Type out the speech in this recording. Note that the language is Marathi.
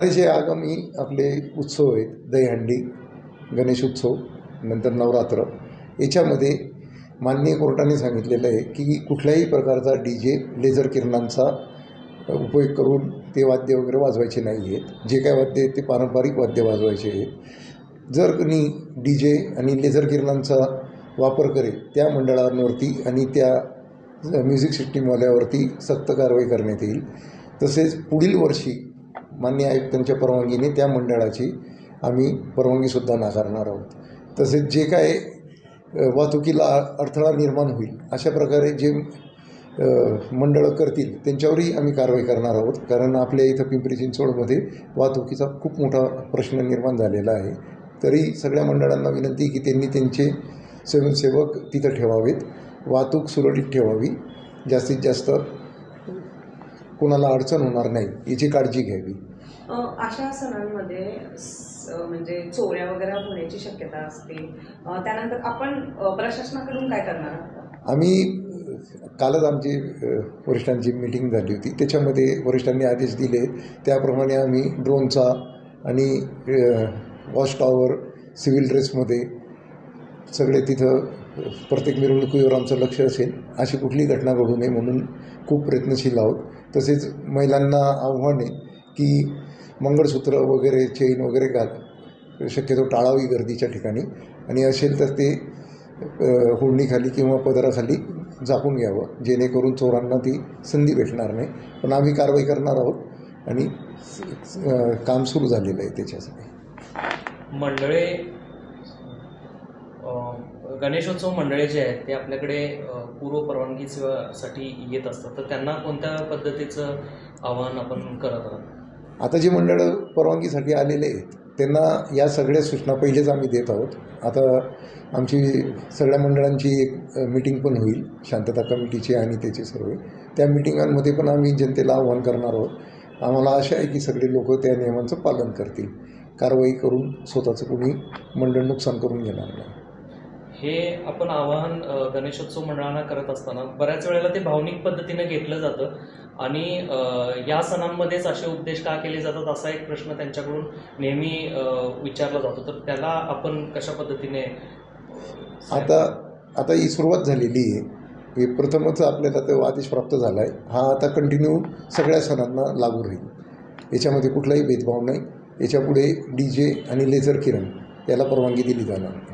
हे जे आगामी आपले उत्सव आहेत दहीहंडी गणेश उत्सव नंतर नवरात्र याच्यामध्ये माननीय कोर्टाने सांगितलेलं आहे की कुठल्याही प्रकारचा डी जे लेझर किरणांचा उपयोग करून ते वाद्य वगैरे वाजवायचे नाही आहेत. जे काय वाद्य आहेत ते पारंपरिक वाद्य वाजवायचे आहेत. जर कोणी डी जे आणि लेझर किरणांचा वापर करेल त्या मंडळांवरती आणि त्या म्युझिक सिस्टीमवाल्यावरती सक्त कारवाई करण्यात येईल. तसेच पुढील वर्षी मान्य आयुक्तांच्या परवानगीने त्या मंडळाची आम्ही परवानगीसुद्धा नाकारणार आहोत. तसेच जे काय वाहतुकीला अडथळा निर्माण होईल अशा प्रकारे जे मंडळं करतील त्यांच्यावरही आम्ही कारवाई करणार आहोत. कारण आपल्या इथं पिंपरी चिंचवडमध्ये वाहतुकीचा खूप मोठा प्रश्न निर्माण झालेला आहे. तरी सगळ्या मंडळांना विनंती की त्यांनी त्यांचे स्वयंसेवक तिथं ठेवावेत. वाहतूक सुरळीत ठेवावी. जास्तीत जास्त कोणाला अडचण होणार नाही याची काळजी घ्यावी. अशा सणांमध्ये म्हणजे चोऱ्या वगैरे होण्याची शक्यता असते. त्यानंतर आपण प्रशासनाकडून काय करणार आम्ही कालच आमची वरिष्ठांची मिटिंग झाली होती. त्याच्यामध्ये वरिष्ठांनी आदेश दिले. त्याप्रमाणे आम्ही ड्रोनचा आणि वॉच टॉवर सिव्हिल ड्रेसमध्ये सगळे तिथं प्रत्येक मिरवणुकीवर आमचं लक्ष असेल. अशी कुठली घटना घडू नये म्हणून खूप प्रयत्नशील आहोत. तसेच महिलांना आव्हान आहे की मंगळसूत्र वगैरे चेन वगैरे घाल. शक्यतो टाळावी गर्दीच्या ठिकाणी. आणि असेल तर ते होडणीखाली किंवा पदराखाली झाकून घ्यावं. जेणेकरून चोरांना ती संधी भेटणार नाही. पण आम्ही कारवाई करणार आहोत. आणि काम सुरू झालेलं आहे त्याच्यासाठी. मंडळे गणेशोत्सव मंडळे जे आहेत ते आपल्याकडे पूर्व परवानगीसाठी येत असतात. तर त्यांना कोणत्या पद्धतीचं आवाहन आपण करत आहोत? आता जे मंडळं परवानगीसाठी आलेले आहेत त्यांना या सगळ्या सूचना पहिलेच आम्ही देत आहोत. आता आमची सगळ्या मंडळांची एक मिटिंग पण होईल शांतता कमिटीची आणि त्याचे सर्व. त्या मिटिंगांमध्ये पण आम्ही जनतेला आव्हान करणार आहोत. आम्हाला आशा आहे की सगळे लोक त्या नियमांचं पालन करतील. कारवाई करून स्वतःचं कोणी मंडळ नुकसान करून घेणार नाही. हे आपण आवाहन गणेशोत्सव मंडळांना करत असताना बऱ्याच वेळेला ते भावनिक पद्धतीने घेतलं जातं. आणि या सणांमध्येच असे उपदेश का केले जातात असा एक प्रश्न त्यांच्याकडून नेहमी विचारला जातो. तर त्याला आपण कशा पद्धतीने आता आता ही सुरुवात झालेली आहे. हे प्रथमच आपल्याला तो आदेश प्राप्त झाला आहे हा आता कंटिन्यू सगळ्या सणांना लागू राहील. याच्यामध्ये कुठलाही भेदभाव नाही. याच्यापुढे डी जे आणि लेझर किरण याला परवानगी दिली जाणार. नाही